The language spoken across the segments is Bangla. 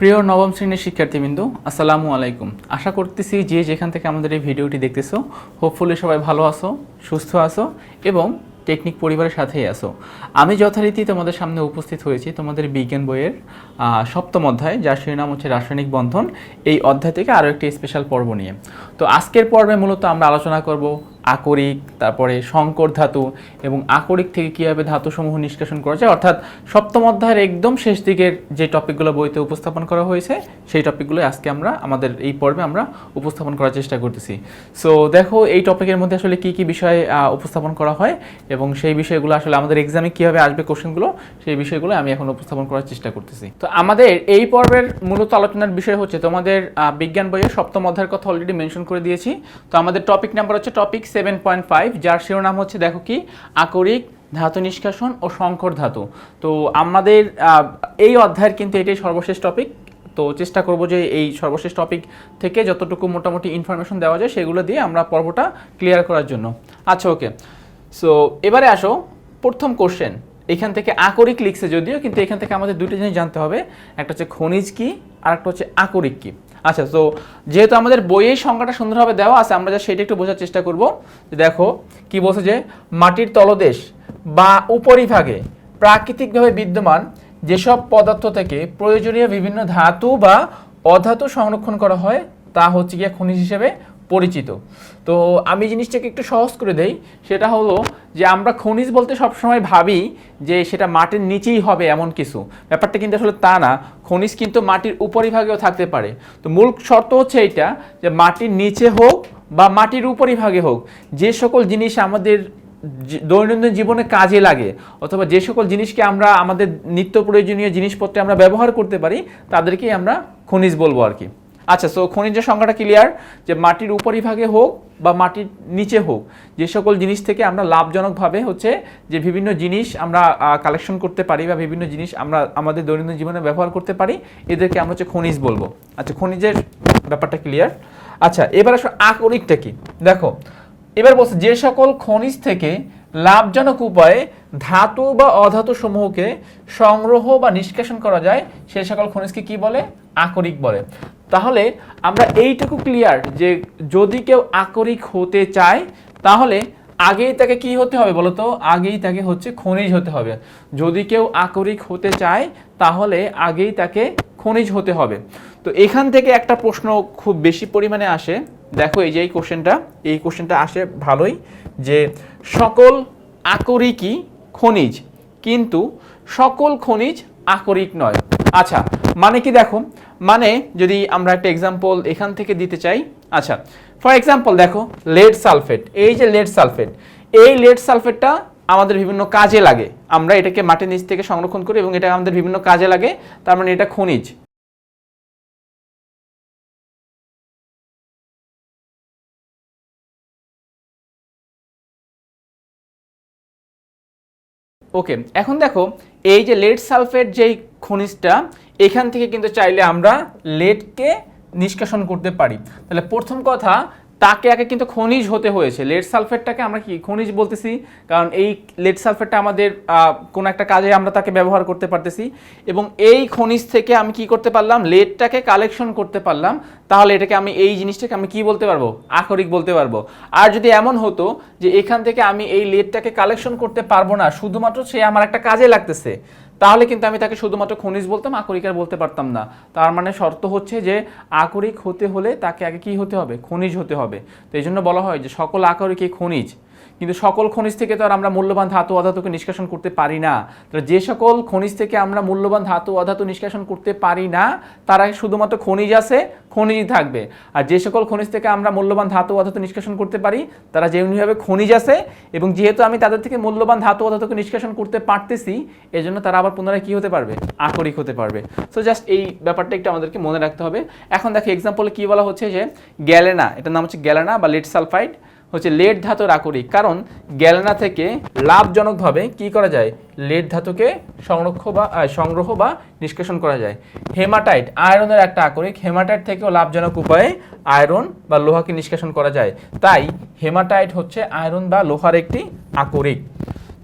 প্রিয় নবম শ্রেণির শিক্ষার্থীবৃন্দ, আসসালামু আলাইকুম। আশা করতেছি যে যেখান থেকে আমাদের এই ভিডিওটি দেখতেছো হোপফুলি সবাই ভালো আছো, সুস্থ আছো এবং টেকনিক পরিবারের সাথেই আছো। আমি যথারীতি তোমাদের সামনে উপস্থিত হয়েছি তোমাদের বিজ্ঞান বইয়ের সপ্তম অধ্যায়, যার শিরোনাম হচ্ছে রাসায়নিক বন্ধন। এই অধ্যায় থেকে আরও একটি স্পেশাল পর্ব নিয়ে। তো আজকের পর্বে মূলত আমরা আলোচনা করব আকরিক, তারপরে সংকর ধাতু এবং আকরিক থেকে কীভাবে ধাতুসমূহ নিষ্কাশন করা যায়, অর্থাৎ সপ্তম অধ্যায়ের একদম শেষ দিকের যে টপিকগুলো বইতে উপস্থাপন করা হয়েছে, সেই টপিকগুলো আজকে আমরা, আমাদের এই পর্বে আমরা উপস্থাপন করার চেষ্টা করতেছি। সো দেখো, এই টপিকের মধ্যে আসলে কি কি বিষয় উপস্থাপন করা হয় এবং সেই বিষয়গুলো আসলে আমাদের এক্সামে কীভাবে আসবে কোশ্চেনগুলো সেই বিষয়গুলো আমি এখন উপস্থাপন করার চেষ্টা করতেছি। তো আমাদের এই পর্বের মূলত আলোচনার বিষয় হচ্ছে তোমাদের বিজ্ঞান বইয়ের সপ্তম অধ্যায়ের কথা অলরেডি মেনশন করে দিয়েছি। তো আমাদের টপিক নাম্বার হচ্ছে টপিক সেভেন পয়েন্ট ফাইভ যার শিরোনাম হচ্ছে, দেখো কি, আকরিক, ধাতু নিষ্কাশন ও সংকর ধাতু। তো আমাদের এই অধ্যায়ের কিন্তু এটাই সর্বশেষ টপিক তো চেষ্টা করব যে এই সর্বশেষ টপিক থেকে যতটুকু মোটামুটি ইনফরমেশন দেওয়া যায়, সেগুলো দিয়ে আমরা পর্বটা ক্লিয়ার করার জন্য। আচ্ছা ওকে সো এবারে আসো, প্রথম কোশ্চেন এখান থেকে আকরিক লিখছে যদিও, কিন্তু এখান থেকে আমাদের দুটো জিনিস জানতে হবে। একটা হচ্ছে খনিজ কি, আর একটা হচ্ছে আকরিক কি। আচ্ছা তো যেহেতু আমাদের বইয়ের সংখ্যাটা সুন্দরভাবে দেওয়া আছে, আমরা যা সেটা একটু বোঝার চেষ্টা করব। দেখো, কি বলছে যে মাটির তলদেশ বা উপরিভাগে প্রাকৃতিকভাবে বিদ্যমান যেসব পদার্থ থেকে প্রয়োজনীয় বিভিন্ন ধাতু বা অধাতু সংরক্ষণ করা হয়, তা হচ্ছে গিয়ে খনিজ হিসেবে পরিচিত। তো আমি জিনিসটাকে একটু সহজ করে দেই। সেটা হলো যে আমরা খনিজ বলতে সবসময় ভাবি যে সেটা মাটির নিচেই হবে এমন কিছু। ব্যাপারটা কিন্তু আসলে তা না। খনিজ কিন্তু মাটির উপরিভাগেও থাকতে পারে। তো মূল শর্ত হচ্ছে এইটা যে মাটির নিচে হোক বা মাটির উপরিভাগে হোক, যে সকল জিনিস আমাদের দৈনন্দিন জীবনে কাজে লাগে, অথবা যে সকল জিনিসকে আমরা, আমাদের নিত্য প্রয়োজনীয় জিনিসপত্রে আমরা ব্যবহার করতে পারি, তাদেরকেই আমরা খনিজ বলব আর কি। আচ্ছা সো খনিজের সংখ্যাটা ক্লিয়ার যে মাটির উপরিভাগে হোক বা মাটির নিচে হোক, যে সকল জিনিস থেকে আমরা লাভজনকভাবে হচ্ছে যে বিভিন্ন জিনিস আমরা কালেকশন করতে পারি বা বিভিন্ন জিনিস আমরা আমাদের দৈনন্দিন জীবনে ব্যবহার করতে পারি, এদেরকে আমরা হচ্ছে খনিজ বলব। আচ্ছা খনিজের ব্যাপারটা ক্লিয়ার আচ্ছা এবার আসলে আকরিকটা কি? দেখো, এবার বলছে যে সকল খনিজ থেকে লাভজনক উপায়ে ধাতু বা অধাতু সমূহকে সংগ্রহ বা নিষ্কাশন করা যায়, সে সকল খনিজকে কি বলে? আকরিক বলে। তাহলে আমরা এইটুকু ক্লিয়ার যে যদি কেউ আকরিক হতে চায়, তাহলে আগেই তাকে কি হতে হবে বলতো? আগেই তাকে হচ্ছে খনিজ হতে হবে। যদি কেউ আকরিক হতে চায়, তাহলে আগেই তাকে খনিজ হতে হবে। তো এখান থেকে একটা প্রশ্ন খুব বেশি পরিমাণে আসে। দেখো এই যে এই কোশ্চেনটা এই কোশ্চেনটা আসে ভালোই যে সকল আকরিকই খনিজ, কিন্তু সকল খনিজ আকরিক নয়। আচ্ছা মানে কি দেখো? মানে যদি আমরা একটা এক্সাম্পল এখান থেকে দিতে চাই আচ্ছা ফর এক্সাম্পল দেখো লেড সালফেট এই যে লেড সালফেট এই লেড সালফেটটা আমাদের বিভিন্ন কাজে লাগে। আমরা এটাকে মাটির নিচ থেকে সংরক্ষণ করি এবং এটা আমাদের বিভিন্ন কাজে লাগে, তার মানে এটা খনিজ। ওকে এখন দেখো, এই যে লেড সালফেট যেই খনিজটা, এখান থেকে কিন্তু চাইলে আমরা লেডকে নিষ্কাশন করতে পারি। তাহলে প্রথম কথা তাকে আগে কিন্তু খনিজ হতে হয়েছে। লেড সালফেটটাকে আমরা কি খনিজ বলতেছি? কারণ এই লেড সালফেটটা আমাদের কোনো একটা কাজে আমরা তাকে ব্যবহার করতে পারতেছি। এবং এই খনিজ থেকে আমি কি করতে পারলাম? লেডটাকে কালেকশন করতে পারলাম। তাহলে এটাকে আমি এই জিনিসটাকে আমি কি বলতে পারব? আকরিক বলতে পারব। আর যদি এমন হতো যে এখান থেকে আমি এই লেডটাকে কালেকশন করতে পারব না, শুধুমাত্র সে আমার একটা কাজে লাগতেছে তাহলে কিন্তু আমি তাকে শুধুমাত্র খনিজ বলতাম, আকরিক আর বলতে পারতাম না। তার মানে শর্ত হচ্ছে যে, আকরিক হতে হলে তাকে আগে কি হতে হবে? খনিজ হতে হবে। তো এই জন্য বলা হয় যে, সকল আকরিকই খনিজ। কিন্তু সকল খনিজ থেকে তো আর আমরা মূল্যবান ধাতু অধাতুকে নিষ্কাশন করতে পারি না। তো যে সকল খনিজ থেকে আমরা মূল্যবান ধাতু অধাতু নিষ্কাশন করতে পারি না, তারা শুধুমাত্র খনিজ আছে খনিজই থাকবে। আর যে সকল খনিজ থেকে আমরা মূল্যবান ধাতু অধাতু নিষ্কাশন করতে পারি, তারা যেমনিভাবে খনিজ আছে এবং যেহেতু আমি তাদের থেকে মূল্যবান ধাতু অধাতুকে নিষ্কাশন করতে পারতেছি, এজন্য তারা আবার পুনরায় কী হতে পারবে? আকরিক হতে পারবে। সো জাস্ট এই ব্যাপারটা একটু আমাদেরকে মনে রাখতে হবে। এখন দেখো এক্সাম্পলে কি বলা হচ্ছে যে গ্যালেনা, এটার নাম হচ্ছে গ্যালেনা বা লেড সালফাইড হচ্ছে লেড ধাতুর আকরিক। কারণ গ্যালেনা থেকে লাভজনকভাবে কি করা যায়? লেড ধাতুকে সংরক্ষ বা সংগ্রহ বা নিষ্কাশন করা যায়। হেমাটাইট, আয়রনের একটা আকরিক। হেমাটাইট থেকেও লাভজনক উপায়ে আয়রন বা লোহাকে নিষ্কাশন করা যায়। তাই হেমাটাইট হচ্ছে আয়রন বা লোহার একটি আকরিক।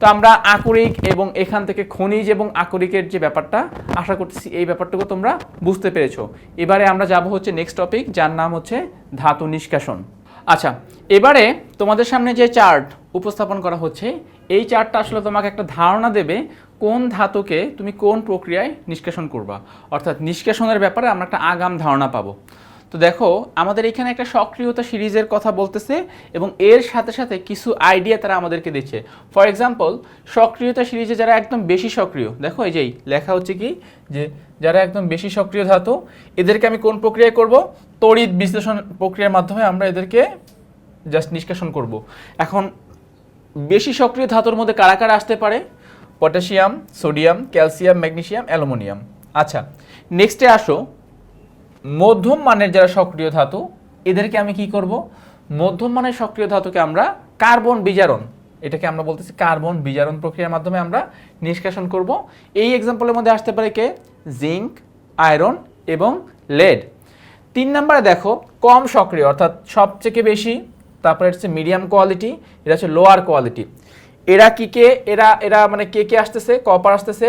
তো আমরা আকরিক এবং এখান থেকে খনিজ এবং আকরিকের যে ব্যাপারটা, আশা করতেছি এই ব্যাপারটুকু তোমরা বুঝতে পেরেছ। এবারে আমরা যাব হচ্ছে নেক্সট টপিক যার নাম হচ্ছে ধাতু নিষ্কাশন। আচ্ছা এবারে তোমাদের সামনে যে চার্ট উপস্থাপন করা হচ্ছে, এই চার্টটা আসলে তোমাকে একটা ধারণা দেবে কোন ধাতুকে তুমি কোন প্রক্রিয়ায় নিষ্কাশন করবা। অর্থাৎ নিষ্কাশনের ব্যাপারে আমরা একটা আগাম ধারণা পাবো। তো দেখো, আমাদের এখানে একটা সক্রিয়তা সিরিজের কথা বলতেছে এবং এর সাথে সাথে কিছু আইডিয়া তারা আমাদেরকে দিচ্ছে। ফর এক্সাম্পল সক্রিয়তা সিরিজে যারা একদম বেশি সক্রিয়, দেখো এই যেই লেখা হচ্ছে কি? যে যারা একদম বেশি সক্রিয় ধাতু, এদেরকে আমি কোন প্রক্রিয়ায় করব? তড়িৎ বিশ্লেষণ প্রক্রিয়ার মাধ্যমে আমরা এদেরকে জাস্ট নিষ্কাশন করব। এখন, বেশি সক্রিয় ধাতুর মধ্যে কারা কারা আসতে পারে? Potassium, sodium, calcium, magnesium, aluminium. আচ্ছা নেক্সটে আসো। মধ্যম মানের যারা সক্রিয় ধাতু, এদেরকে আমি কি করব? মধ্যম মানের সক্রিয় ধাতুকে আমরা কার্বন বিজারণ, এটাকে আমরা বলতেছি কার্বন বিজারণ প্রক্রিয়ার মাধ্যমে আমরা নিষ্কাশন করব। এই এক্সাম্পলের মধ্যে আসতে পারে কে? জিঙ্ক আয়রন এবং লেড তিন নম্বরে দেখো, কম সক্রিয়, অর্থাৎ সবথেকে বেশি, তারপরে হচ্ছে মিডিয়াম কোয়ালিটি এটা হচ্ছে লোয়ার কোয়ালিটি এরা কি কে? এরা এরা মানে কে কে আসতেছে? কপার আসতেছে।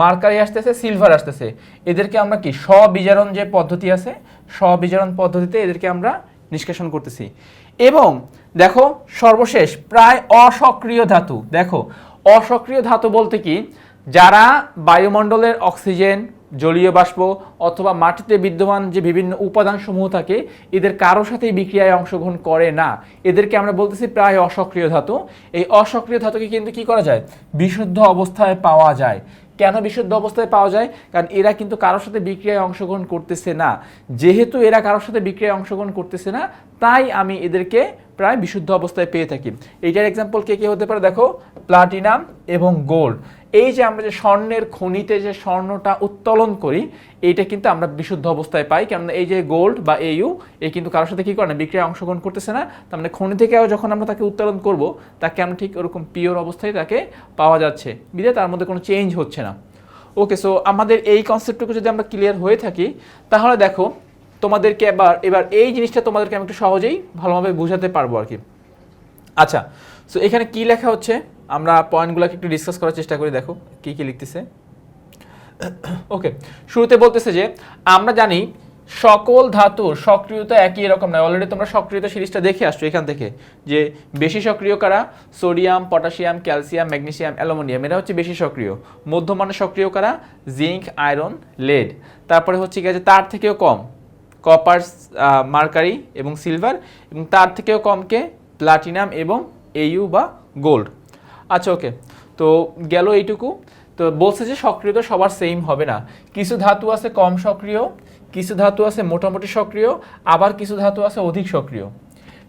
মার্কারি আসতেছে, সিলভার আসতেছে। এদেরকে আমরা কি স্ববিজারণ যে পদ্ধতি আছে স্ববিজারণ পদ্ধতিতে এদেরকে আমরা নিষ্কাশন করতেছি। এবং দেখো সর্বশেষ প্রায় অসক্রিয় ধাতু, দেখো অসক্রিয় ধাতু বলতে কি, যারা বায়ুমণ্ডলের অক্সিজেন, জলীয় বাষ্প অথবা মাটিতে বিদ্যমান যে বিভিন্ন উপাদান সমূহ থাকে, এদের কারোর সাথেই বিক্রিয়ায় অংশগ্রহণ করে না। এদেরকে আমরা বলতেছি প্রায় অসক্রিয় ধাতু। এই অসক্রিয় ধাতুকে কিন্তু কি করা যায়? বিশুদ্ধ অবস্থায় পাওয়া যায়। কেন বিশুদ্ধ অবস্থায় পাওয়া যায়? কারণ এরা কিন্তু কারোর সাথে বিক্রিয়ায় অংশগ্রহণ করতেছে না। যেহেতু এরা কারোর সাথে বিক্রিয়ায় অংশগ্রহণ করতেছে না, তাই আমি এদেরকে প্রায় বিশুদ্ধ অবস্থায় পেয়ে থাকি। এইটার এক্সাম্পল কে কে হতে পারে? দেখো প্লাটিনাম এবং গোল্ড এই যে আমরা যে স্বর্ণের খনিতে যে স্বর্ণটা উত্তোলন করি, এইটা কিন্তু আমরা বিশুদ্ধ অবস্থায় পাই। কেননা এই যে গোল্ড বা এইউ এই কিন্তু কারোর সাথে কী করে না, বিক্রিয়ায় অংশগ্রহণ করতেছে না। তার মানে খনি থেকেও যখন আমরা তাকে উত্তোলন করব তাকে আমরা ঠিক ওরকম পিওর অবস্থায় তাকে পাওয়া যাচ্ছে? বিদে তার মধ্যে কোনো চেঞ্জ হচ্ছে না। ওকে সো আমাদের এই কনসেপ্টটুকু যদি আমরা ক্লিয়ার হয়ে থাকি, তাহলে দেখো, তোমাদেরকে এবার এবার এই জিনিসটা তোমাদেরকে আমি একটু সহজেই ভালোভাবে বোঝাতে পারব আর কি। আচ্ছা সো এখানে কি লেখা হচ্ছে? আমরা পয়েন্টগুলোকে একটু ডিসকাস করার চেষ্টা করি, দেখো কি কি লিখতেছে। ওকে শুরুতে বলতেছে যে, আমরা জানি সকল ধাতুর সক্রিয়তা একই রকম নয়। অলরেডি তোমরা সক্রিয়তা সিরিজটা দেখে আসছো এখান থেকে, যে বেশি সক্রিয় কারা? Sodium, potassium, calcium, magnesium, aluminium, এরা হচ্ছে বেশি সক্রিয়। মধ্যমানের সক্রিয় কারা? Zinc, iron, lead. তারপরে হচ্ছে কি আছে তার থেকেও কম, কপার মার্কারি এবং সিলভার, এবং তার থেকেও কমকে প্লাটিনাম এবং এইউ বা গোল্ড। আচ্ছা ওকে তো গেল এইটুকু। তো বলছে যে সক্রিয় তো সবার সেম হবে না। কিছু ধাতু আছে কম সক্রিয়, কিছু ধাতু আছে মোটামুটি সক্রিয়, আবার কিছু ধাতু আছে অধিক সক্রিয়।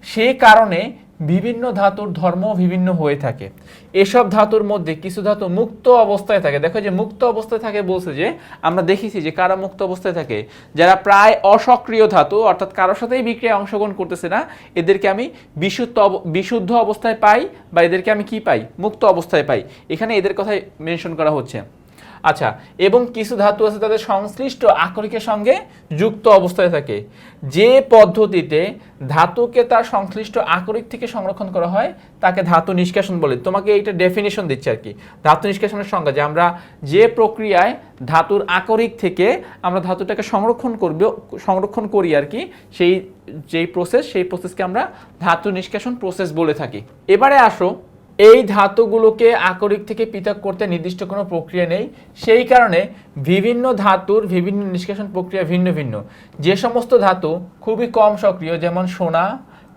সে কারণে বিভিন্ন ধাতুর ধর্ম বিভিন্ন হয়ে থাকে। এসব ধাতুর মধ্যে কিছু ধাতু মুক্ত অবস্থায় থাকে। দেখো যে মুক্ত অবস্থায় থাকে বলছে যে, আমরা দেখেছি যে কারা মুক্ত অবস্থায় থাকে? যারা প্রায় অসক্রিয় ধাতু, অর্থাৎ কারোর সাথেই বিক্রিয়া অংশগ্রহণ করতেছে না, এদেরকে আমি বিশুদ্ধ বিশুদ্ধ অবস্থায় পাই বা এদেরকে আমি কি পাই? মুক্ত অবস্থায় পাই। এখানে এদের কথাই মেনশন করা হচ্ছে। আচ্ছা এবং কিছু ধাতু আছে তাদের সংশ্লিষ্ট আকরিকের সঙ্গে যুক্ত অবস্থায় থাকে। যে পদ্ধতিতে ধাতুকে তার সংশ্লিষ্ট আকরিক থেকে সংরক্ষণ করা হয়, তাকে ধাতু নিষ্কাশন বলে। তোমাকে এইটা ডেফিনেশন দিচ্ছে আর কি। ধাতু নিষ্কাশনের সংজ্ঞা যে আমরা যে প্রক্রিয়ায় ধাতুর আকরিক থেকে আমরা ধাতুটাকে সংরক্ষণ করব, সংরক্ষণ করি আর কি, সেই, যেই প্রসেস সেই প্রসেসকে আমরা ধাতু নিষ্কাশন প্রসেস বলে থাকি। এবারে আসো এই ধাতুগুলোকে আকরিক থেকে পৃথক করতে নির্দিষ্ট কোনো প্রক্রিয়া নেই। সেই কারণে বিভিন্ন ধাতুর বিভিন্ন নিষ্কাশন প্রক্রিয়া ভিন্ন ভিন্ন। যে সমস্ত ধাতু খুবই কম সক্রিয়, যেমন সোনা,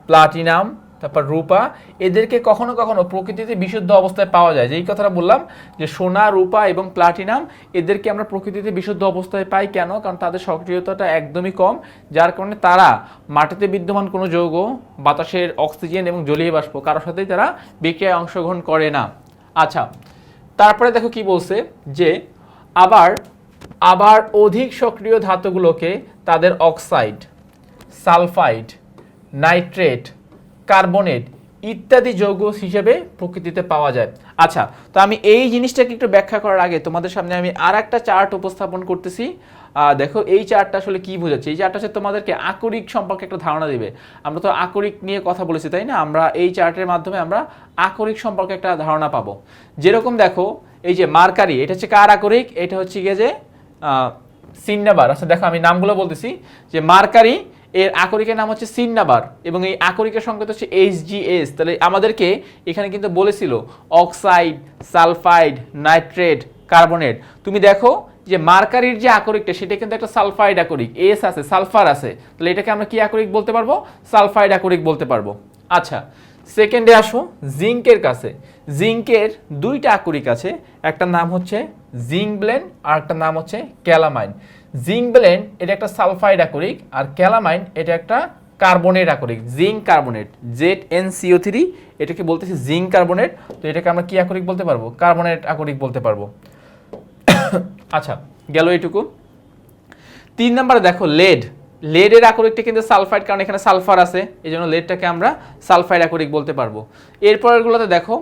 প্লাটিনাম তারপর রূপা, এদেরকে কখনো কখনো প্রকৃতিতে বিশুদ্ধ অবস্থায় পাওয়া যায়। যেই কথাটা বললাম যে সোনা, রূপা এবং প্লাটিনাম, এদেরকে আমরা প্রকৃতিতে বিশুদ্ধ অবস্থায় পাই কেন? কারণ তাদের সক্রিয়তাটা একদমই কম, যার কারণে তারা মাটিতে বিদ্যমান কোনো যৌগ, বাতাসের অক্সিজেন এবং জলীয় বাষ্প কারোর সাথেই তারা বিক্রিয়ায় অংশগ্রহণ করে না। আচ্ছা তারপরে দেখো কি বলছে যে আবার আবার অধিক সক্রিয় ধাতুগুলোকে তাদের অক্সাইড, সালফাইড, নাইট্রেট কার্বনেট ইত্যাদি যৌগ হিসেবে প্রকৃতিতে পাওয়া যায়। আচ্ছা তো আমি এই জিনিসটাকে একটু ব্যাখ্যা করার আগে তোমাদের সামনে আমি আর একটা চার্ট উপস্থাপন করতেছি। দেখো, এই চার্টটা আসলে কি বোঝাচ্ছে? এই চার্টটা হচ্ছে তোমাদেরকে আকরিক সম্পর্কে একটা ধারণা দিবে। আমরা তো আকরিক নিয়ে কথা বলেছি, তাই না? আমরা এই চার্টের মাধ্যমে আমরা আকরিক সম্পর্কে একটা ধারণা পাবো। যেরকম দেখো, এই যে মার্কারি, এটা হচ্ছে কার আকরিক? এটা হচ্ছে গিয়ে যে সিন্নাবার। আচ্ছা দেখো, আমি নামগুলো বলতেছি। যে মার্কারি এর আকরিকের নাম হচ্ছে সিন্নাবার এবং এই আকরিকের সংকেত হচ্ছে এইচজিএস তাহলে আমাদেরকে এখানে কিন্তু বলেছিল অক্সাইড, সালফাইড, নাইট্রেট, কার্বনেট। তুমি দেখো যে মার্কারির যে আকরিকটা, সেটা কিন্তু একটা সালফাইড আকরিক এস আছে, সালফার আছে। তাহলে এটাকে আমরা কি আকরিক বলতে পারব? সালফাইড আকরিক বলতে পারব। আচ্ছা সেকেন্ডে আসো জিঙ্কের কাছে। জিঙ্কের দুইটা আকরিক আছে একটা নাম হচ্ছে জিঙ্ক ব্লেন্ড আর একটা নাম হচ্ছে ক্যালামাইন জিঙ্ক ব্লেন্ড এটা একটা সালফাইড আকরিক, আর ক্যালামাইন এটা একটা কার্বনেট আকরিক zinc carbonate Z N C O three এটাকে বলতেছি জিঙ্ক কার্বনেট তো এটাকে আমরা কি আকরিক বলতে পারব? কার্বনেট আকরিক বলতে পারব। আচ্ছা গেল এইটুকু। তিন নম্বরে দেখো লেড লেডের আকরিকটা কিন্তু সালফাইড, কারণ এখানে সালফার আছে এই জন্য লেডটাকে আমরা সালফাইড আকরিক বলতে পারব। এরপরেরগুলোতে দেখো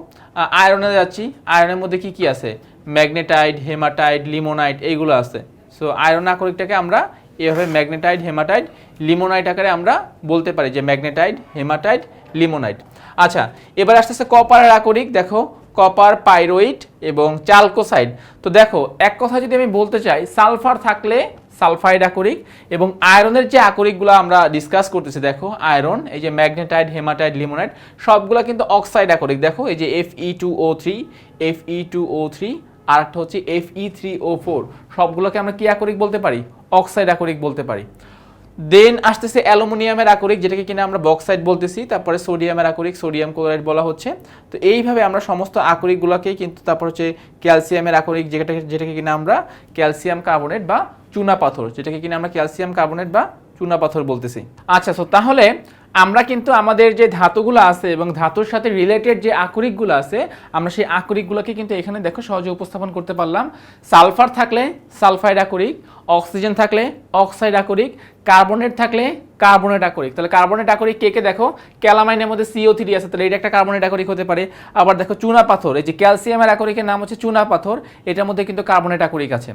আয়রনে যাচ্ছি। আয়রনের মধ্যে কি কি আছে? ম্যাগনেটাইড হেমাটাইড লিমোনাইট এইগুলো আছে। সো আয়রন আকরিকটাকে আমরা এভাবে ম্যাগনেটাইড হেমাটাইড লিমোনাইট আকারে আমরা বলতে পারি যে ম্যাগনেটাইড হেমাটাইড লিমোনাইট আচ্ছা এবার আসতেছে কপারের আকরিক, দেখো কপার পাইরোইট এবং চালকোসাইড তো দেখো, এক কথা যদি আমি বলতে চাই সালফার থাকলে সালফাইড আকরিক এবং আয়রনের যে আকরিকগুলো আমরা ডিসকাস করতেছি, দেখো আয়রন এই যে ম্যাগনেটাইড হেমাটাইড লিমোনাইট সবগুলো কিন্তু অক্সাইড আকরিক। দেখো, এই যে F E two O three F E two O three আর একটা হচ্ছে F E three O four সবগুলোকে আমরা কি আকরিক বলতে পারি? অক্সাইড আকরিক বলতে পারি। দেন আসতেছে অ্যালুমিনিয়ামের আকরিক যেটাকে কিনা আমরা বক্সাইড বলতেছি, তারপরে সোডিয়ামের আকরিক সোডিয়াম ক্লোরাইড বলা হচ্ছে। তো এইভাবে আমরা সমস্ত আকরিকগুলোকেই কিন্তু তারপর হচ্ছে ক্যালসিয়ামের আকরিক যেটাকে যেটাকে কিনা আমরা ক্যালসিয়াম কার্বনেট বা চুনা পাথর, যেটাকে কিনা আমরা ক্যালসিয়াম কার্বনেট বা চুনা পাথর বলতেছি। আচ্ছা তো তাহলে আমরা কিন্তু আমাদের যে ধাতুগুলো আছে এবং ধাতুর সাথে রিলেটেড যে আকরিকগুলো আছে, আমরা সেই আকরিকগুলোকে কিন্তু এখানে দেখো সহজে উপস্থাপন করতে পারলাম। সালফার থাকলে সালফাইড আকরিক অক্সিজেন থাকলে অক্সাইড আকরিক কার্বনেট থাকলে কার্বনেট আকরিক তাহলে কার্বনেট আকরিক কে কে দেখো? ক্যালামাইনের মধ্যে সিও থ্রি আছে। তাহলে এটা একটা কার্বনেট আকরিক হতে পারে। আবার দেখো চুনা পাথর, এই যে ক্যালসিয়ামের আকরিকের নাম হচ্ছে চুনা পাথর। এটার মধ্যে কিন্তু কার্বনেট আকরিক আছে।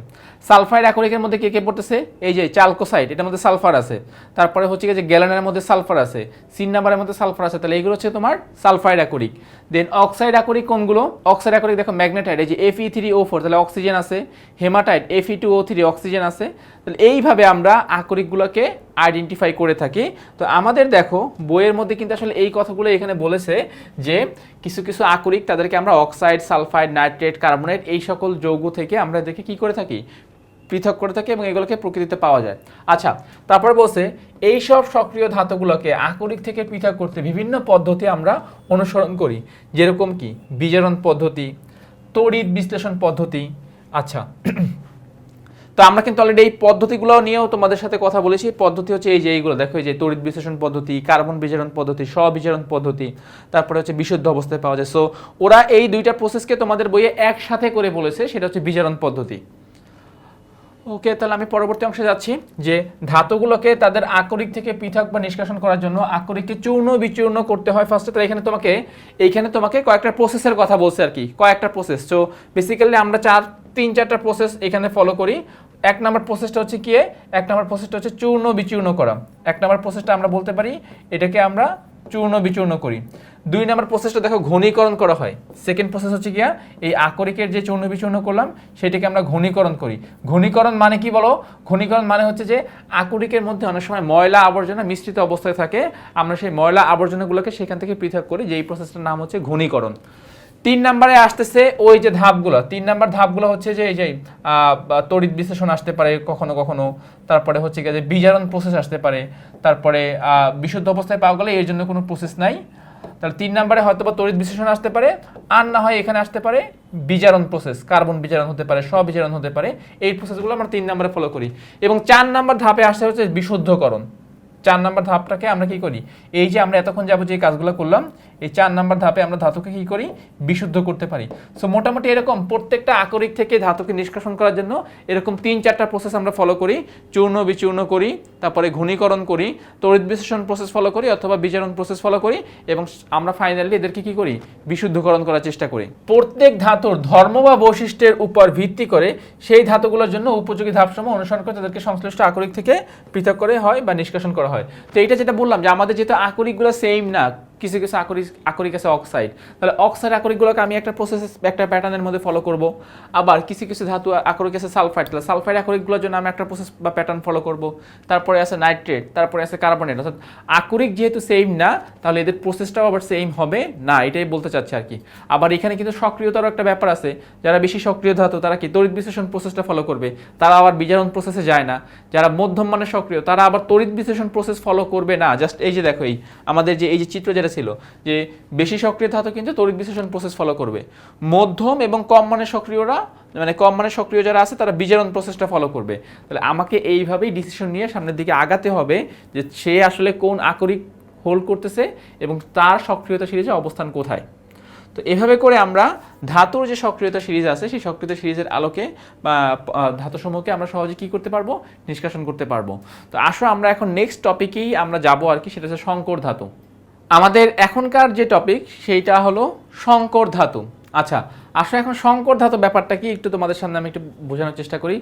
সালফাইড আকরিকের মধ্যে কে কে পড়তেছে? এই যে চালকোসাইড এটার মধ্যে সালফার আছে। তারপরে হচ্ছে যে গ্যালানের মধ্যে সালফার আছে। সিন নাম্বারের মধ্যে সালফার আছে। তাহলে এগুলো হচ্ছে তোমার সালফাইড আকরিক দেন অক্সাইড আকরিক কোনগুলো? অক্সাইড আকরিক দেখো ম্যাগনেটাইড এই যে F E three O four তাহলে অক্সিজেন আছে। Hematite F E two O three oxygen আছে। তাহলে এইভাবে আমরা আকরিকগুলোকে আইডেন্টিফাই করে থাকি। তো আমাদের দেখো, বইয়ের মধ্যে কিন্তু আসলে এই কথাগুলো এখানে বলেছে যে কিছু কিছু আকরিক তাদেরকে আমরা অক্সাইড সালফাইড নাইট্রেট কার্বনেট এই সকল যৌগ থেকে আমরা এদেরকে কি করে থাকি? পৃথক করে থাকে এবং এগুলোকে প্রকৃতিতে পাওয়া যায়। আচ্ছা তারপর বলছে এই সব সক্রিয় ধাতুগুলোকে আকরিক থেকে পৃথক করতে বিভিন্ন পদ্ধতি আমরা অনুসরণ করি। যেরকম কি, বিজারণ পদ্ধতি, তড়িৎ বিশ্লেষণ পদ্ধতি। আচ্ছা তো আমরা কিন্তু অলরেডি এই পদ্ধতিগুলো নিয়েও তোমাদের সাথে কথা বলেছি। পদ্ধতি হচ্ছে এই যে এইগুলো, দেখো এই যে তড়িৎ বিশ্লেষণ পদ্ধতি, কার্বন বিজারণ পদ্ধতি, স্ববিজারণ পদ্ধতি, তারপরে হচ্ছে বিশুদ্ধ অবস্থায় পাওয়া যায়। সো ওরা এই দুইটা প্রসেসকে তোমাদের বইয়ে একসাথে করে বলেছে, সেটা হচ্ছে বিজারণ পদ্ধতি। ওকে, তাহলে আমি পরবর্তী অংশে যাচ্ছি, যে ধাতুগুলোকে তাদের আকরিক থেকে পৃথক বা নিষ্কাশন করার জন্য আকরিককে চূর্ণ বিচূর্ণ করতে হয় ফার্স্টে তাহলে এখানে তোমাকে, এইখানে তোমাকে কয়েকটা প্রসেসের কথা বলছে আর কি, কয়েকটা প্রসেস তো বেসিক্যালি আমরা চার, তিন, চারটা প্রসেস এখানে ফলো করি। এক নম্বর প্রসেসটা হচ্ছে কি এক নম্বর প্রসেসটা হচ্ছে চূর্ণ বিচূর্ণ করা। এক নম্বর প্রসেসটা আমরা বলতে পারি, এটাকে আমরা চূর্ণ বিচূর্ণ করি। দুই নম্বর প্রসেসটা দেখো, ঘনীকরণ করা হয়। সেকেন্ড প্রসেস হচ্ছে কি এই আকরিকের যে চূর্ণ বিচূর্ণ করলাম, সেটাকে আমরা ঘনীকরণ করি। ঘনীকরণ মানে কি বলো? ঘনীকরণ মানে হচ্ছে যে, আকরিকের মধ্যে অনেক সময় ময়লা আবর্জনা মিশ্রিত অবস্থায় থাকে। আমরা সেই ময়লা আবর্জনাগুলোকে সেখান থেকে পৃথক করি যে এই প্রসেসটার নাম হচ্ছে ঘনীকরণ। তিন নম্বরে আসতেছে ওই যে ধাপগুলো। তিন নাম্বার ধাপগুলো হচ্ছে যে, এই যে তড়িৎ বিশ্লেষণ আসতে পারে কখনো কখনো। তারপরে হচ্ছে গিয়ে যে বিজারণ প্রসেস আসতে পারে। তারপরে বিশুদ্ধ অবস্থায় পাওয়া গেলে এর জন্য কোনো প্রসেস নাই। তাহলে তিন নম্বরে হয়তো বা তড়িৎ বিশ্লেষণ আসতে পারে, আর না হয় এখানে আসতে পারে বিজারণ প্রসেস কার্বন বিজারণ হতে পারে স্ববিজারণ হতে পারে। এই প্রসেসগুলো আমরা তিন নম্বরে ফলো করি। এবং চার নম্বর ধাপে আসতে হচ্ছে বিশুদ্ধকরণ। চার নাম্বার ধাপটাকে আমরা কি করি? এই যে আমরা এতক্ষণ যাব যে কাজগুলো করলাম, এই চার নাম্বার ধাপে আমরা ধাতুকে কি করি? বিশুদ্ধ করতে পারি। সো মোটামুটি এরকম প্রত্যেকটা আকরিক থেকে ধাতুকে নিষ্কাশন করার জন্য এরকম তিন চারটা প্রসেস আমরা ফলো করি। চূর্ণ, বিচূর্ণ করি, তারপরে ঘনীকরণ করি, তড়িৎ বিশ্লেষণ প্রসেস ফলো করি অথবা বিচারণ প্রসেস ফলো করি এবং আমরা ফাইনালি এদেরকে কি করি? বিশুদ্ধকরণ করার চেষ্টা করি। প্রত্যেক ধাতুর ধর্ম বা বৈশিষ্ট্যের উপর ভিত্তি করে সেই ধাতুগুলোর জন্য উপযোগী ধাপসমূহ অনুসরণ করে তাদেরকে সংশ্লিষ্ট আকরিক থেকে পৃথক করে হয় বা নিষ্কাশন করা হয়। তো এটা যেটা বললাম যে আমাদের যেহেতু আকরিকগুলো সেম না কিছু কিছু আকরিক আকরিক আছে অক্সাইড তাহলে অক্সাইড আকরিকগুলোকে আমি একটা প্রসেস একটা প্যাটার্নের মধ্যে ফলো করব। আবার কিছু কিছু ধাতু আকরিক আছে সালফাইড তাহলে সালফাইড আকরিকগুলোর জন্য আমি একটা প্রসেস বা প্যাটার্ন ফলো করব। তারপরে আছে নাইট্রেট তারপরে আছে কার্বনেট অর্থাৎ আকরিক যেহেতু সেম না, তাহলে এদের প্রসেসটাও আবার সেম হবে না, এটাই বলতে চাচ্ছি আর কি। আবার এখানে কিন্তু সক্রিয়তারও একটা ব্যাপার আছে। যারা বেশি সক্রিয় ধাতু, তারা কি তড়িৎ বিশ্লেষণ প্রসেসটা ফলো করবে? তারা আবার বিজারণ প্রসেসে যায় না। যারা মধ্যম মানের সক্রিয়, তারা আবার তড়িৎ বিশ্লেষণ প্রসেস ফলো করবে না। জাস্ট এই যে দেখো এই, আমাদের যে, এই যে চিত্র যেটা ছিল যে বেশি সক্রিয় ধাতু কিন্তু তড়িৎ বিশ্লেষণ প্রসেস ফলো করবে। মধ্যম এবং কম মানের সক্রিয়রা মানে কম মানের সক্রিয় যারা আছে তারা বিজারণ প্রসেসটা ফলো করবে। তাহলে আমাকে এইভাবেই ডিসিশন নিয়ে সামনের দিকে আগাতে হবে যে সে আসলে কোন আকরিক হোল্ড করতেছে এবং তার সক্রিয়তা সিরিজে অবস্থান কোথায়। তো এভাবে করে আমরা ধাতুর যে সক্রিয়তা সিরিজ আছে, সেই সক্রিয়তা সিরিজের আলোকে বা ধাতুসমূহকে আমরা সহজে কি করতে পারব? নিষ্কাশন করতে পারব। তো আসো আমরা এখন নেক্সট টপিকেই আমরা যাব আর কি, সেটা হচ্ছে শঙ্কর ধাতু। আমাদের এখনকার যে টপিক সেইটা হলো শঙ্কর ধাতু। আচ্ছা আসলে এখন সংকর ধাতু ব্যাপারটা কি একটু তোমাদের সামনে আমি একটু বোঝানোর চেষ্টা করি।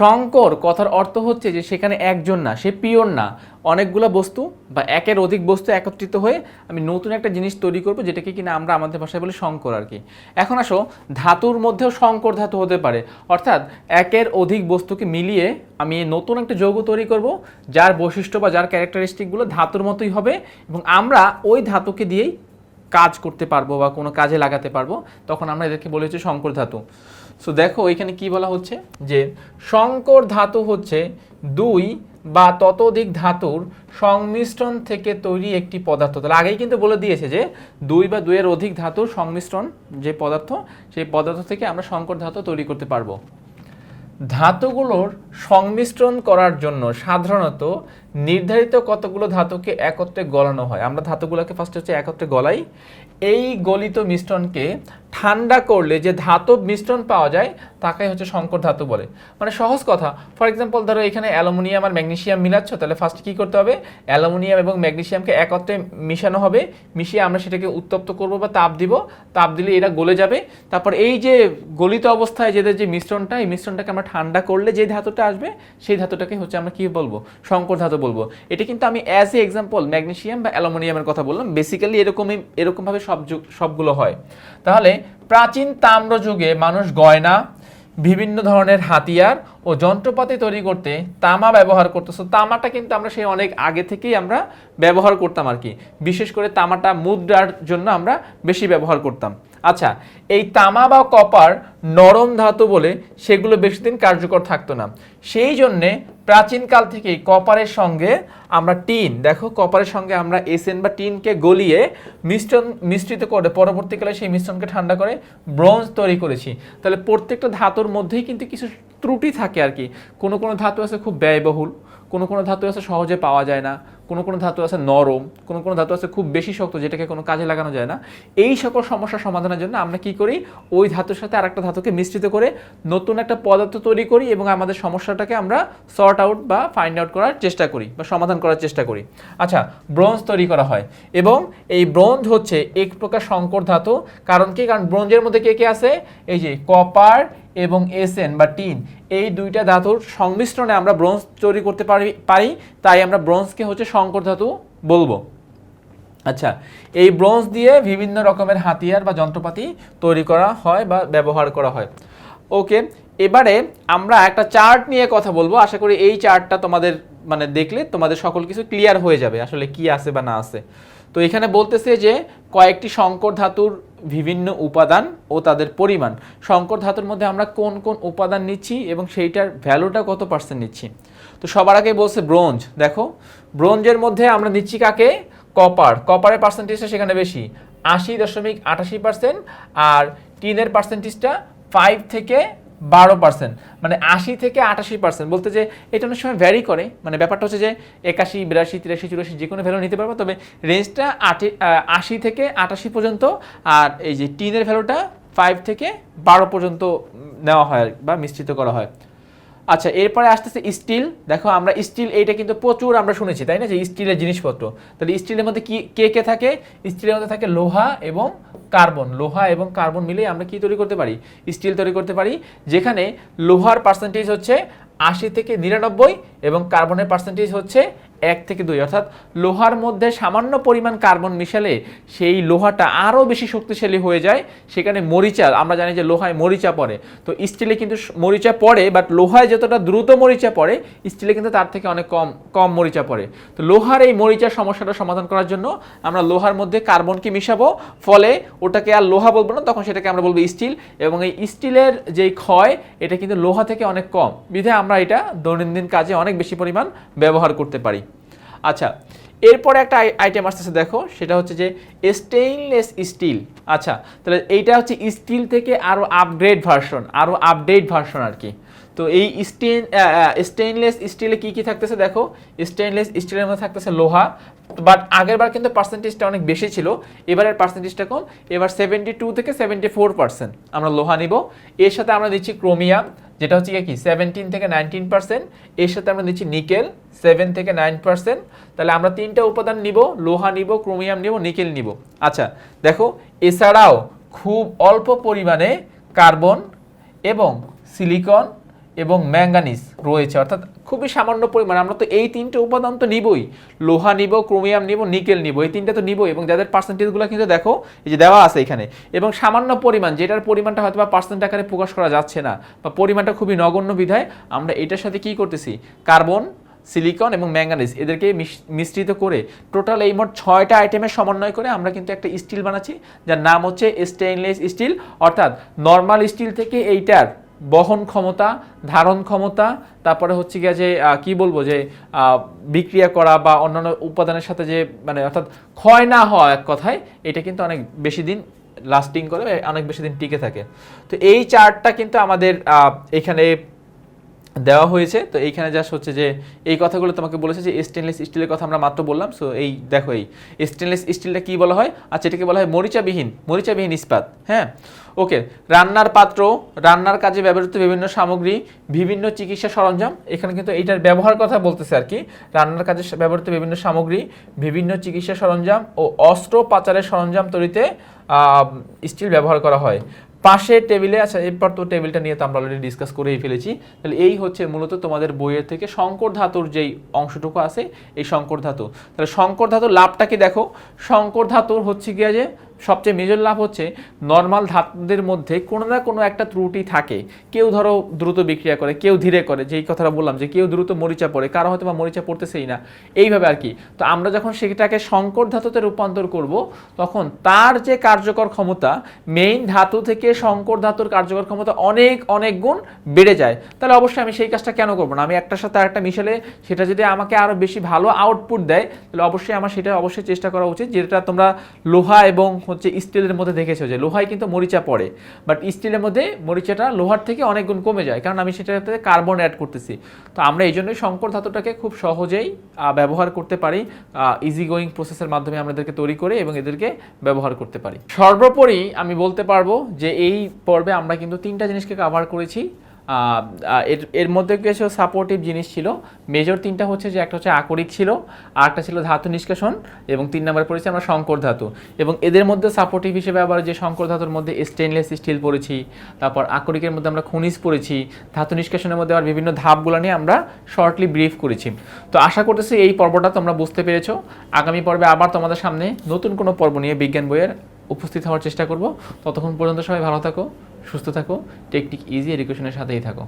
সংকর কথার অর্থ হচ্ছে যে সেখানে একজন না, সে পিওর না। অনেকগুলো বস্তু বা একের অধিক বস্তু একত্রিত হয়ে আমি নতুন একটা জিনিস তৈরি করব যেটাকে কিনা আমরা আমাদের ভাষায় বলি সংকর আর কি। এখন আসো, ধাতুর মধ্যেও সংকর ধাতু হতে পারে। অর্থাৎ একের অধিক বস্তুকে মিলিয়ে আমি নতুন একটা যৌগ তৈরি করব, যার বৈশিষ্ট্য বা যার ক্যারেক্টারিস্টিকগুলো ধাতুর মতোই হবে এবং আমরা ওই ধাতুকে দিয়েই কাজ করতে পারব বা কোনো কাজে লাগাতে পারব, তখন আমরা এদেরকে বলে হচ্ছে সংকর ধাতু। সো দেখো এখানে কি বলা হচ্ছে? যে সংকর ধাতু হচ্ছে দুই বা ততোধিক ধাতুর সংমিশ্রণ থেকে তৈরি একটি পদার্থ। তাহলে আগেই কিন্তু বলে দিয়েছে যে দুই বা দুইয়ের অধিক ধাতুর সংমিশ্রণ যে পদার্থ, সেই পদার্থ থেকে আমরা সংকর ধাতু তৈরি করতে পারব। ধাতুগুলোর সংমিশ্রণ করার জন্য সাধারণত নির্ধারিত কতগুলো ধাতুকে একত্রে গলানো হয়। আমরা ধাতুগুলোকে ফার্স্ট হচ্ছে একত্রে গলাই। এই গলিত মিশ্রণকে ঠান্ডা করলে যে ধাতব মিশ্রণ পাওয়া যায় তাকে হচ্ছে সংকর ধাতু বলে। মানে সহজ কথা। ফর এক্সাম্পল ধরো এখানে অ্যালুমিনিয়াম আর ম্যাগনেসিয়াম মিলাচ্ছ, তাহলে ফার্স্ট কি করতে হবে? অ্যালুমিনিয়াম এবং ম্যাগনেসিয়ামকে একত্রে মিশানো হবে। মিশিয়ে আমরা সেটাকে উত্তপ্ত করব বা তাপ দিব। তাপ দিলে এরা গলে যাবে। তারপর এই যে গলিত অবস্থায় যেদের যে মিশ্রণটা, এই মিশ্রণটাকে আমরা ঠান্ডা করলে যে ধাতুটা আসবে, সেই ধাতুটাকে হচ্ছে আমরা কি বলব? সংকর ধাতু বলব। এটা কিন্তু আমি অ্যাজ এ এক্সাম্পল ম্যাগনেসিয়াম বা অ্যালুমিনিয়ামের কথা বললাম। বেসিক্যালি এরকমই, এরকমভাবে সব সবগুলো হয়। তাহলে প্রাচীন তাম্র যুগে মানুষ গয়না, বিভিন্ন ধরনের হাতিয়ার ও যন্ত্রপাতি তৈরি করতে তামা ব্যবহার করতো। তামাটা কিন্তু আমরা সেই অনেক আগে থেকেই আমরা ব্যবহার করতাম আর কি। বিশেষ করে তামাটা মুদ্রার জন্য আমরা বেশি ব্যবহার করতাম। আচ্ছা এই তামা বা কপার নরম ধাতু বলে সেগুলো বেশি দিন কার্যকর থাকতো না। সেই জন্যে প্রাচীনকাল থেকেই কপারের সঙ্গে আমরা টিন, দেখো কপারের সঙ্গে আমরা এসএন বা টিনকে গলিয়ে মিশ্রণ, মিশ্রিত করে, পরবর্তীকালে সেই মিশ্রণকে ঠান্ডা করে ব্রোঞ্জ তৈরি করেছি। তাহলে প্রত্যেকটা ধাতুর মধ্যেই কিন্তু কিছু ত্রুটি থাকে আর কি। কোনো কোনো ধাতু আছে খুব ব্যয়বহুল, কোনো কোনো ধাতু আছে সহজে পাওয়া যায় না। কোনো কোনো ধাতু আছে নরম, কোনো কোনো ধাতু আছে খুব বেশি শক্ত, যেটাকে কোনো কাজে লাগানো যায় না। এই সকল সমস্যা সমাধানের জন্য আমরা কি করি? ওই ধাতুর সাথে আরেকটা ধাতুকে মিশ্রিত করে নতুন একটা পদার্থ তৈরি করি এবং আমাদের সমস্যাটাকে আমরা সর্ট আউট বা ফাইন্ড আউট করার চেষ্টা করি বা সমাধান করার চেষ্টা করি। আচ্ছা ব্রোঞ্জ তৈরি করা হয় এবং এই ব্রোঞ্জ হচ্ছে এক প্রকার সংকর ধাতু। কারণ কি? কারণ ব্রোঞ্জের মধ্যে কে কে আছে? এই যে কপার এবং এসএন বা টিন এই দুইটা ধাতুর সংমিশ্রণে আমরা ব্রোঞ্জ তৈরি করতে পারি পারি, তাই আমরা ব্রোঞ্জকে হচ্ছে সংকর ধাতু বলব। আচ্ছা এই ব্রোঞ্জ দিয়ে বিভিন্ন রকমের হাতিয়ার বা যন্ত্রপাতি তৈরি করা হয় বা ব্যবহার করা হয়। ওকে, এবারে আমরা একটা চার্ট নিয়ে কথা বলব। আশা করি এই চার্টটা তোমাদের মানে দেখলে তোমাদের সকল কিছু ক্লিয়ার হয়ে যাবে, আসলে কি আছে বা না আছে। তো এখানে বলতেছে যে কয়েকটি সংকর ধাতুর বিভিন্ন উপাদান ও তাদের পরিমাণ। সংকর ধাতুর মধ্যে আমরা কোন কোন উপাদান নিচ্ছি এবং সেইটার ভ্যালুটা কত পার্সেন্ট নিচ্ছি? তো সবার আগে বলছে ব্রোঞ্জ দেখো ব্রোঞ্জের মধ্যে আমরা নিচ্ছি কাকে? কপার কপারের পার্সেন্টেজটা সেখানে বেশি। আশি দশমিক আটাশি পার্সেন্ট আর টিনের পার্সেন্টেজটা ফাইভ থেকে বারো পার্সেন্ট মানে আশি থেকে আটাশি পার্সেন্ট বলতে যে এটা অনেক সময় ভ্যারি করে মানে ব্যাপারটা হচ্ছে যে একাশি, বিরাশি, তিরাশি, চুরাশি যে কোনো ভ্যালু নিতে পারব, তবে রেঞ্জটা আটি আশি থেকে আটাশি পর্যন্ত, আর এই যে টিনের ভ্যালুটা ফাইভ থেকে বারো পর্যন্ত নেওয়া হয় বা মিশ্রিত করা হয়। আচ্ছা এরপরে আসতেছে স্টিল দেখো, আমরা স্টিল এইটা কিন্তু প্রচুর আমরা শুনেছি, তাই না? যে স্টিলের জিনিসপত্র। তাহলে স্টিলের মধ্যে কি, কে কে থাকে? স্টিলের মধ্যে থাকে লোহা এবং কার্বন। লোহা এবং কার্বন মিলে আমরা কি তৈরি করতে পারি? স্টিল তৈরি করতে পারি, যেখানে লোহার পার্সেন্টেজ হচ্ছে আশি থেকে নিরানব্বই এবং কার্বনের পার্সেন্টেজ হচ্ছে এক থেকে দুই, অর্থাৎ লোহার মধ্যে সামান্য পরিমাণ কার্বন মিশালে সেই লোহাটা আরও বেশি শক্তিশালী হয়ে যায়, সেখানে মরিচা, আমরা জানি যে লোহায় মরিচা পড়ে। তো স্টিলে কিন্তু মরিচা পড়ে বাট লোহায় যতটা দ্রুত মরিচা পড়ে, স্টিলে কিন্তু তার থেকে অনেক কম কম মরিচা পড়ে। তো লোহার এই মরিচার সমস্যাটা সমাধান করার জন্য আমরা লোহার মধ্যে কার্বনকে মিশাবো, ফলে ওটাকে আর লোহা বলব না, তখন সেটাকে আমরা বলব স্টিল, এবং এই স্টিলের যেই ক্ষয়, এটা কিন্তু লোহা থেকে অনেক কম। বিধায় আমরা এটা দৈনন্দিন কাজে অনেক বেশি পরিমাণ ব্যবহার করতে পারি। আচ্ছা এরপরে একটা আইটেম আসতেছে, দেখো, সেটা হচ্ছে যে স্টেইনলেস স্টিল আচ্ছা তাহলে এইটা হচ্ছে স্টিল থেকে আরও আপগ্রেড ভার্সন আরও আপডেট ভার্সন আর কি। তো এই স্টেন স্টেইনলেস স্টিলে কী কী থাকতেছে, দেখো স্টেইনলেস স্টিলের মধ্যে থাকতেছে লোহা বাট আগের বার কিন্তু পার্সেন্টেজটা অনেক বেশি ছিল। এবারের পার্সেন্টেজটা কম। এবার সেভেন্টি টু থেকে সেভেন্টি ফোর পার্সেন্ট আমরা লোহা নিব। এর সাথে আমরা দিচ্ছি ক্রোমিয়াম যেটা হচ্ছে কি? সেভেন্টিন থেকে নাইনটিন পার্সেন্ট এর সাথে আমরা দিচ্ছি নিকেল সেভেন থেকে নাইন পার্সেন্ট তাহলে আমরা তিনটা উপাদান নিব, লোহা নিব ক্রোমিয়াম নিব নিকেল নিব। আচ্ছা দেখো, এছাড়াও খুব অল্প পরিমাণে কার্বন এবং সিলিকন এবং ম্যাঙ্গানিজ রয়েছে, অর্থাৎ খুবই সামান্য পরিমাণ। আমরা তো এই তিনটে উপাদান তো নিবই। লোহা নিব, ক্রোমিয়াম নিব, নিকেল নিব, এই তিনটা তো নিবই এবং যাদের পার্সেন্টেজগুলো কিন্তু দেখো, এই যে দেওয়া আছে এখানে। এবং সামান্য পরিমাণ, যেটার পরিমাণটা হয়তো বা পার্সেন্ট আকারে প্রকাশ করা যাচ্ছে না বা পরিমাণটা খুবই নগণ্য বিধায়, আমরা এটার সাথে কি করতেছি? কার্বন, সিলিকন এবং ম্যাঙ্গানিজ এদেরকে মিশ- মিশ্রিত করে টোটাল এই মোট ছয়টা আইটেমের সমন্বয় করে আমরা কিন্তু একটা স্টিল বানাচ্ছি, যার নাম হচ্ছে স্টেইনলেস স্টিল অর্থাৎ নর্মাল স্টিল থেকে এইটার বহন ক্ষমতা, ধারণ ক্ষমতা, তারপরে হচ্ছে গিয়ে যে কি বলব যে বিক্রিয়া করা বা অন্যান্য উপাদানের সাথে যে মানে অর্থাৎ ক্ষয় না হওয়া এক কথায়, এটা কিন্তু অনেক বেশি দিন লাস্টিং করে, অনেক বেশি দিন টিকে থাকে। তো এই চার্টটা কিন্তু আমাদের এখানে দেওয়া হয়েছে। তো এইখানে জাস্ট হচ্ছে যে, এই কথাগুলো তোমাকে বলেছে যে স্টেনলেস স্টিলের কথা আমরা মাত্র বললাম। সো এই দেখো এই স্টেনলেস স্টিলটা কী বলা হয়? আচ্ছা এটাকে বলা হয় মরিচাবিহীন মরিচাবিহীন ইস্পাত হ্যাঁ? ওকে রান্নার পাত্র, রান্নার কাজে ব্যবহৃত বিভিন্ন সামগ্রী, বিভিন্ন চিকিৎসা সরঞ্জাম, এখানে কিন্তু এইটার ব্যবহার কথা বলতেছে আর কি। রান্নার কাজে ব্যবহৃত বিভিন্ন সামগ্রী, বিভিন্ন চিকিৎসা সরঞ্জাম ও অস্ত্র পাচারের সরঞ্জাম তৈরিতে স্টিল ব্যবহার করা হয়। পাশে টেবিলে আচ্ছা এরপর তো টেবিলটা নিয়ে তো আমরা অলরেডি ডিসকাস করেই ফেলেছি। তাহলে এই হচ্ছে মূলত তোমাদের বইয়ের থেকে শঙ্কর ধাতুর যেই অংশটুকু আছে, এই শঙ্কর ধাতু। তাহলে শঙ্কর ধাতুর লাভটা কি দেখো? শঙ্কর ধাতুর হচ্ছে গিয়া যে সবচেয়ে মেজর লাভ হচ্ছে নর্মাল ধাতুদের মধ্যে কোনো না কোনো একটা ত্রুটি থাকে। কেউ ধরো দ্রুত বিক্রিয়া করে, কেউ ধীরে করে, যেই কথাটা বললাম যে কেউ দ্রুত মরিচা পড়ে, কারও হয়তো বা মরিচা পড়তেছেই না। এইভাবে আর কি। তো আমরা যখন সেটাকে শঙ্কর ধাতুতে রূপান্তর করব, তখন তার যে কার্যকর ক্ষমতা মেইন ধাতু থেকে শঙ্কর ধাতুর কার্যকর ক্ষমতা অনেক অনেক গুণ বেড়ে যায়। তাহলে অবশ্যই আমি সেই কাজটা কেন করব না? আমি একটার সাথে আরেকটা মিশালে সেটা যদি আমাকে আরও বেশি ভালো আউটপুট দেয়, তাহলে অবশ্যই আমার সেটা অবশ্যই চেষ্টা করা উচিত, যেটা তোমরা লোহা এবং হচ্ছে স্টিলের মধ্যে দেখেছ যে লোহায় কিন্তু মরিচা পড়ে বাট স্টিলের মধ্যে মরিচাটা লোহার থেকে অনেক গুণ কমে যায়, কারণ আমি সেটাতে কার্বন অ্যাড করতেছি। তো আমরা এই জন্যই শঙ্কর ধাতুটাকে খুব সহজেই ব্যবহার করতে পারি ইজি গোয়িং প্রসেসের মাধ্যমে আমরা এদেরকে তৈরি করে এবং এদেরকে ব্যবহার করতে পারি। সর্বোপরি আমি বলতে পারব যে এই পর্বে আমরা কিন্তু তিনটা জিনিসকে কভার করেছি এর এর মধ্যে কিছু সাপোর্টিভ জিনিস ছিল। মেজর তিনটা হচ্ছে যে একটা হচ্ছে আকরিক ছিল, আর একটা ছিল ধাতু নিষ্কাশন এবং তিন নম্বর পড়েছি আমরা শঙ্কর ধাতু। এবং এদের মধ্যে সাপোর্টিভ হিসেবে আবার যে শঙ্কর ধাতুর মধ্যে স্টেনলেস স্টিল পড়েছি, তারপর আকরিকের মধ্যে আমরা খনিজ পড়েছি, ধাতু নিষ্কাশনের মধ্যে আবার বিভিন্ন ধাপগুলো নিয়ে আমরা শর্টলি ব্রিফ করেছি। তো আশা করতেছি এই পর্বটা তোমরা বুঝতে পেরেছ। আগামী পর্বে আবার তোমাদের সামনে নতুন কোনো পর্ব নিয়ে বিজ্ঞান বইয়ের উপস্থিত হওয়ার চেষ্টা করব। ততক্ষণ পর্যন্ত সবাই ভালো থাকো, সুস্থ থাকো টেকনিক ইজি এডুকেশনের সাথেই থাকো।